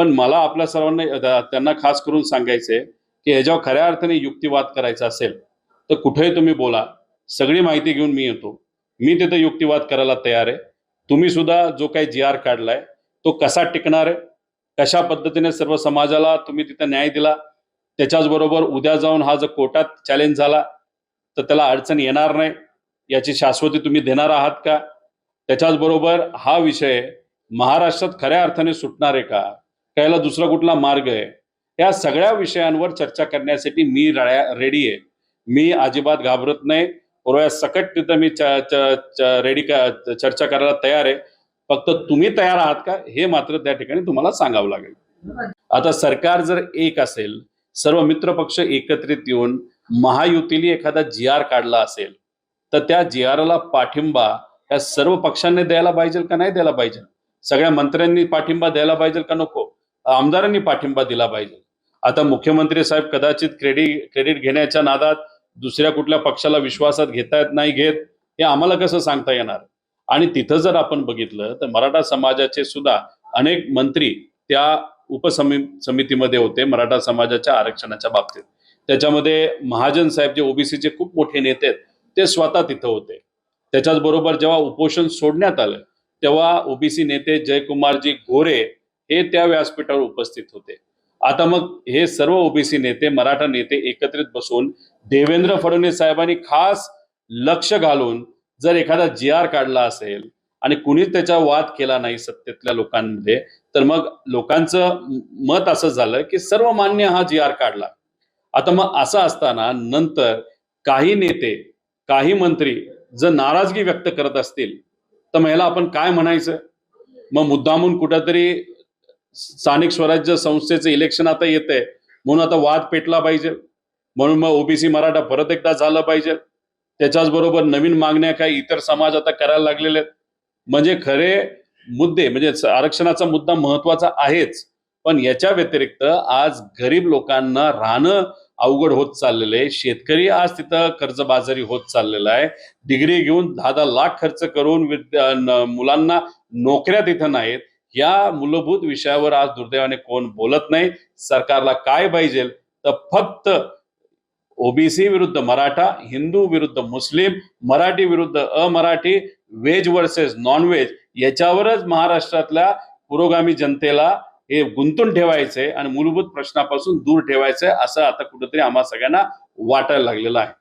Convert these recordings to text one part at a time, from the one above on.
पण मला आपल्या सर्वांना त्यांना खास करून सांगायचंय की ह्याच्यावर खऱ्या अर्थाने युक्तिवाद करायचा असेल तर कुठेही तुम्ही बोला. सगळी माहिती घेऊन मी येतो. मी तिथं युक्तिवाद करायला तयार आहे. तुम्ही सुद्धा जो काही जी आर काढलाय तो कसा टिकणार आहे? कशा पद्धतीने सर्व समाजाला तुम्ही तिथं न्याय दिला? त्याच्याच बरोबर उद्या जाऊन हा जर कोर्टात चॅलेंज झाला तर त्याला अडचण येणार नाही. याची शाश्वती तुम्ही देणार आहात का? त्याच्याच बरोबर हा विषय महाराष्ट्रात खऱ्या अर्थाने सुटणार आहे का? का याला दुसरा कुठला मार्ग आहे? या सगळ्या विषयांवर चर्चा करण्यासाठी मी रेडी आहे. मी अजिबात घाबरत नाही. पूर्व सकट तिथं मी रेडी चर्चा करायला तयार आहे. फक्त तुम्ही तयार आहात का? हे मात्र त्या ठिकाणी तुम्हाला सांगावं लागेल. आता सरकार जर एक असेल सर्व मित्र पक्ष एकत्रित येऊन महायुतीने एखादा जी आर काढला असेल तर त्या जी आरला पाठिंबा या सर्व पक्षांनी द्यायला पाहिजे का नाही द्यायला पाहिजे? सगळ्या मंत्र्यांनी पाठिंबा द्यायला पाहिजे का नको? आमदारांनी पाठिंबा दिला पाहिजे. आता मुख्यमंत्री साहेब कदाचित क्रेडिट क्रेडिट घेण्याच्या नादात दुसऱ्या कुठल्या पक्षाला विश्वासात घेता येत नाही घेत हे आम्हाला कसं सांगता येणार? आणि तिथं जर आपण बघितलं तर मराठा समाजाचे सुद्धा अनेक मंत्री त्या उपसमी समितीमध्ये होते मराठा समाजाच्या आरक्षणाच्या बाबतीत. त्याच्यामध्ये महाजन साहेब जे ओबीसीचे खूप मोठे नेते आहेत ते स्वतः तिथं होते. त्याच्याच बरोबर जेव्हा उपोषण सोडण्यात आलं तेव्हा ओबीसी नेते जयकुमारजी गोरे हे त्या व्यासपीठावर उपस्थित होते. आता मग हे सर्व ओबीसी नेते मराठा नेते एकत्रित बसून देवेंद्र फडणवीस साहेबांनी खास लक्ष घालून जर एखादा जी आर काढला असेल आणि कुणीच त्याचा वाद केला नाही सत्तेतल्या लोकांमध्ये तर मग लोकांचं मत असं झालं की सर्व मान्य हा जी आर काढला. आता मग असं असताना नंतर काही नेते काही मंत्री जर नाराजगी व्यक्त करत असतील तर मग ह्याला आपण काय म्हणायचं? मग मुद्दामून कुठंतरी स्थानिक स्वराज्य संस्थेचं इलेक्शन आता येत आहे म्हणून आता वाद पेटला पाहिजे. म्हणून मग ओबीसी मराठा परत एकदा झालं पाहिजे. त्याच्याच बरोबर नवीन मागण्या काही इतर समाज आता करायला लागलेले आहेत. म्हणजे खरे मुद्दे म्हणजे आरक्षणाचा मुद्दा महत्त्वाचा आहेच. पण याच्या व्यतिरिक्त आज गरीब लोकांना राहणं अवघड होत चाललेलं आहे. शेतकरी आज तिथं कर्जबाजारी होत चाललेला आहे. डिग्री घेऊन दहा दहा लाख खर्च करून विद्या- मुलांना नोकऱ्या तिथं नाहीत. या मूलभूत विषयावर आज दुर्दैवाने कोण बोलत नाही सरकारला काय पाहिजे? तर फक्त ओबीसी विरुद्ध मराठा हिंदू विरुद्ध मुस्लिम मराठी विरुद्ध अमराठी व्हेज वर्सेस नॉनव्हेज याच्यावरच महाराष्ट्रातल्या पुरोगामी जनतेला हे गुंतून ठेवायचंय आणि मूलभूत प्रश्नापासून दूर ठेवायचंय असं आता कुठेतरी आम्हा सगळ्यांना वाटायला लागलेलं आहे.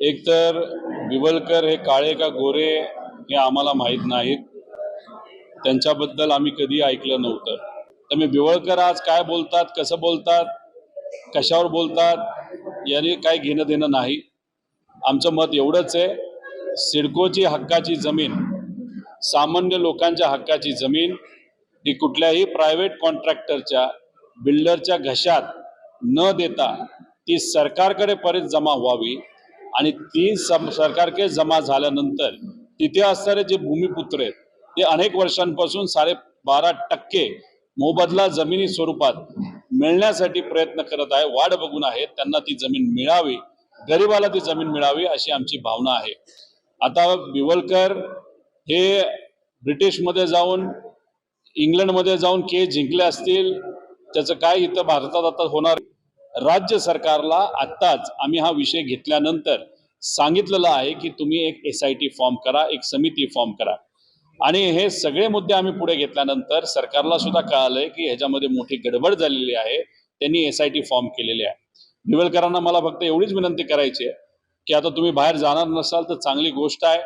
एकतर बिवलकर हे काळे का गोरे हे आम्हाला माहीत नाहीत. त्यांच्याबद्दल आम्ही कधी ऐकलं नव्हतं. तर मी बिवळकर आज काय बोलतात कसं बोलतात कशावर बोलतात याने काही घेणं देणं नाही. आमचं मत एवढंच आहे सिडकोची हक्काची जमीन सामान्य लोकांच्या हक्काची जमीन ही कुठल्याही प्रायव्हेट कॉन्ट्रॅक्टरच्या बिल्डरच्या घशात न देता ती सरकारकडे परत जमा व्हावी आणि ती सम सरकारकडे जमा झाल्यानंतर तिथे असणारे जे भूमिपुत्र आहेत ते अनेक वर्षांपासून साडे बारा टक्के मोबदला जमिनी स्वरूपात मिळण्यासाठी प्रयत्न करत आहे. वाढ बघून आहेत त्यांना ती जमीन मिळावी. गरिबाला ती जमीन मिळावी अशी आमची भावना आहे. आता बिवलकर हे ब्रिटिशमध्ये जाऊन इंग्लंडमध्ये जाऊन केस जिंकले असतील. त्याचं काय इथं भारतात आता होणार? राज्य सरकारला आत्ताच आम्ही हा विषय घेतल्यानंतर सांगितलेलं आहे की तुम्ही एक एस आय टी फॉर्म करा एक समिती फॉर्म करा. आणि हे सगळे मुद्दे आम्ही पुढे घेतल्यानंतर सरकारला सुद्धा कळालंय की ह्याच्यामध्ये मोठी गडबड झालेली आहे. त्यांनी एस आय टी फॉर्म केलेले आहे. निवलकरांना मला फक्त एवढीच विनंती करायची आहे की आता तुम्ही बाहेर जाणार नसाल तर चांगली गोष्ट आहे.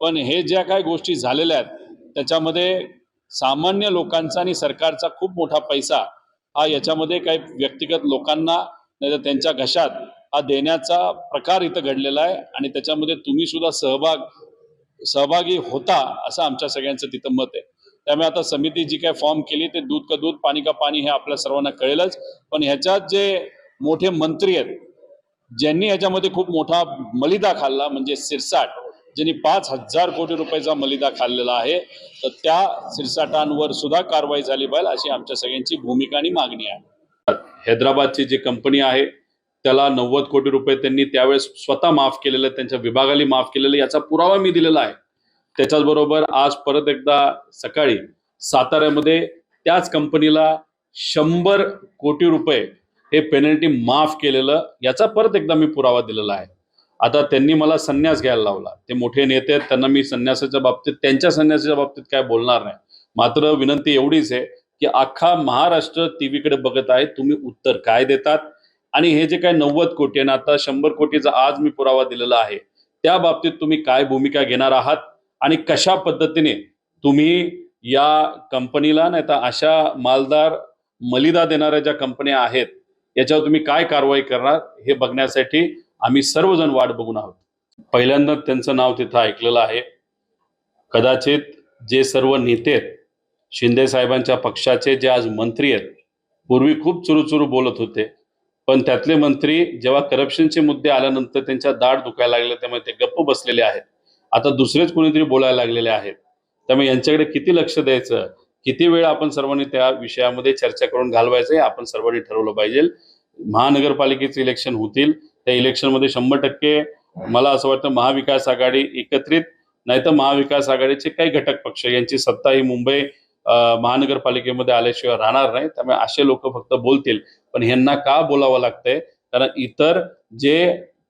पण हे ज्या काही गोष्टी झालेल्या आहेत त्याच्यामध्ये सामान्य लोकांचा आणि सरकारचा खूप मोठा पैसा हा याच्यामध्ये काही व्यक्तिगत लोकांना नाही तर त्यांच्या घशात हा देण्याचा प्रकार इथं घडलेला आहे. आणि त्याच्यामध्ये तुम्ही सुद्धा सहभाग सहभागी होता असं आमच्या सगळ्यांचं तिथं मत आहे. त्यामुळे आता समिती जी काय फॉर्म केली ते दूध का दूध पाणी का पाणी हे आपल्या सर्वांना कळेलच. पण ह्याच्यात जे मोठे मंत्री आहेत ज्यांनी ह्याच्यामध्ये खूप मोठा मलिदा खाल्ला म्हणजे सिरसाट ज्यांनी पाच हजार कोटी रुपयाचा मलिदा खाल्लेला आहे तर त्या सिरसाटांवर सुद्धा कारवाई झाली पाहिजे अशी आमच्या सगळ्यांची भूमिका आणि मागणी आहे. हैदराबादची जी कंपनी आहे त्याला नव्वद कोटी रुपये त्यांनी त्यावेळेस स्वतः माफ केलेले त्यांच्या विभागाला माफ केलेलं याचा पुरावा मी दिलेला आहे. त्याच्याच बरोबर आज परत एकदा सकाळी साताऱ्यामध्ये त्याच कंपनीला शंभर कोटी रुपये हे पेनल्टी माफ केलेलं याचा परत एकदा मी पुरावा दिलेला आहे. आता त्यांनी मला संन्यास घ्यायला लावला. ते मोठे नेते आहेत त्यांना मी संन्यासाच्या बाबतीत त्यांच्या संन्यासाच्या बाबतीत काय बोलणार नाही. मात्र विनंती एवढीच आहे की अख्खा महाराष्ट्र टीव्हीकडे बघत आहे तुम्ही उत्तर काय देतात? आणि हे जे काय नव्वद कोटी आणि आता शंभर कोटीचा आज मी पुरावा दिलेला आहे त्या बाबतीत तुम्ही काय भूमिका घेणार आहात आणि कशा पद्धतीने तुम्ही या कंपनीला नाही तर अशा मालदार मलिदा देणाऱ्या ज्या कंपन्या आहेत याच्यावर तुम्ही काय कारवाई करणार हे बघण्यासाठी आम्ही सर्वजण वाट बघून आहोत. पहिल्यांदा त्यांचं नाव तिथं ऐकलेलं आहे. कदाचित जे सर्व नेते आहेत शिंदे साहेबांच्या पक्षाचे जे आज मंत्री आहेत पूर्वी खूप चुरूचुरू बोलत होते. पण त्यातले मंत्री जेव्हा करप्शनचे मुद्दे आल्यानंतर त्यांच्या दाढ दुखायला लागले त्यामुळे ते गप्प बसलेले आहेत. आता दुसरेच कोणीतरी बोलायला लागलेले आहेत. त्यामुळे यांच्याकडे किती लक्ष द्यायचं? किती वेळ आपण सर्वांनी त्या विषयामध्ये चर्चा करून घालवायचं हे आपण सर्वांनी ठरवलं पाहिजे. महानगरपालिकेचे इलेक्शन होतील. त्या इलेक्शनमध्ये शंभर टक्के मला असं वाटतं महाविकास आघाडी एकत्रित नाहीतर महाविकास आघाडीचे काही घटक पक्ष यांची सत्ता ही मुंबई महानगरपालिकेमध्ये आल्याशिवाय राहणार नाही. त्यामुळे असे लोक फक्त बोलतील. पण ह्यांना का बोलावं लागतंय? कारण इतर जे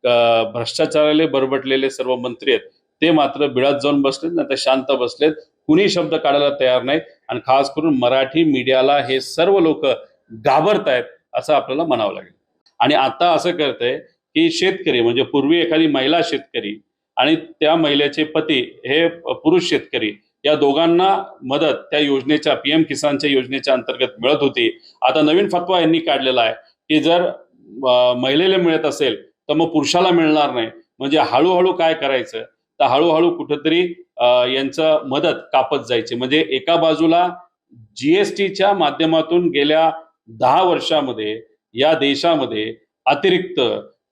भ्रष्टाचाराला भ्रष्टाचाराले बरबटलेले सर्व मंत्री आहेत ते मात्र बिळात जाऊन बसलेत नाही तर शांत बसलेत. कुणी शब्द काढायला तयार नाहीत आणि खास करून मराठी मीडियाला हे सर्व लोक घाबरतायत असं आपल्याला म्हणावं लागेल. आणि आता असं करतंय की शेतकरी म्हणजे पूर्वी एखादी महिला शेतकरी आणि त्या महिलेचे पती हे पुरुष शेतकरी या दोघांना मदत त्या योजनेच्या पीएम किसानच्या योजनेच्या अंतर्गत मिळत होती. आता नवीन फतवा यांनी काढलेला आहे की जर महिलेला मिळत असेल तर मग पुरुषाला मिळणार नाही. म्हणजे हळूहळू काय करायचं? तर हळूहळू कुठंतरी यांचं मदत कापत जायची. म्हणजे एका बाजूला जीएसटीच्या माध्यमातून गेल्या दहा वर्षामध्ये या देशामध्ये अतिरिक्त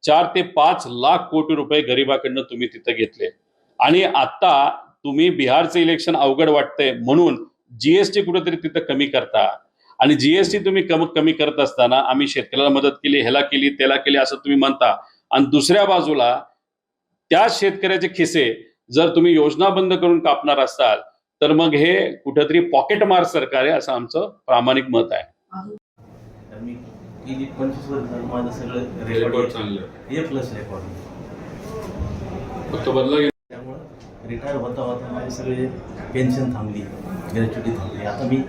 चार ते पाच लाख कोटी रुपये गरिबाकडनं तुम्ही तिथं घेतले. आणि आता तुम्ही बिहारचं इलेक्शन अवघड वाटतंय म्हणून जीएसटी कुठेतरी तिथं कमी करता. आणि जीएसटी तुम्ही कम कमी करत असताना आम्ही शेतकऱ्याला मदत केली ह्याला केली त्याला केली असं तुम्ही म्हणता. आणि दुसऱ्या बाजूला त्या शेतकऱ्याचे खिसे जर तुम्ही योजना बंद करून कापणार असाल तर मग हे कुठेतरी पॉकेट मार सरकार आहे असं आमचं प्रामाणिक मत आहे. पंचवीस वर्ष रिटायर होता होता माझे सगळे पेन्शन थांबली ग्रॅच्युटी थांबली. आता मी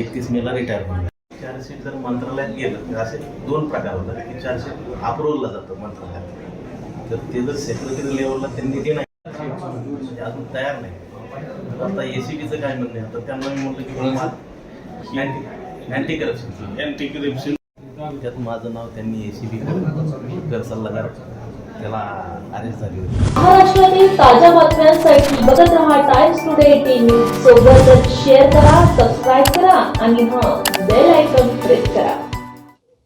एकतीस मेला रिटायर होणार. चार्जशीट जर मंत्रालयात गेलं तर असे दोन प्रकार होतात की चार्जशीट अप्रुव्हलला जातं मंत्रालयात. तर ते जर सेक्रेटरी लेवलला त्यांनी म्हणजे अजून तयार नाही. आता ए सी बीचं काय म्हणणं आहे? तर त्यांना मी म्हटलं की anti anti corruption anti corruption त्यात माझं नाव त्यांनी ए सी बी कर सल्लागार. त्याला अरेस्ट झाली होती. महाराष्ट्रातील ताज्या बातम्यांसाठी बघत रहा टाइम्स टुडे टीव्ही सोबतच शेअर करा सबस्क्राईब करा आणि हा बेल आयकॉन प्रेस करा.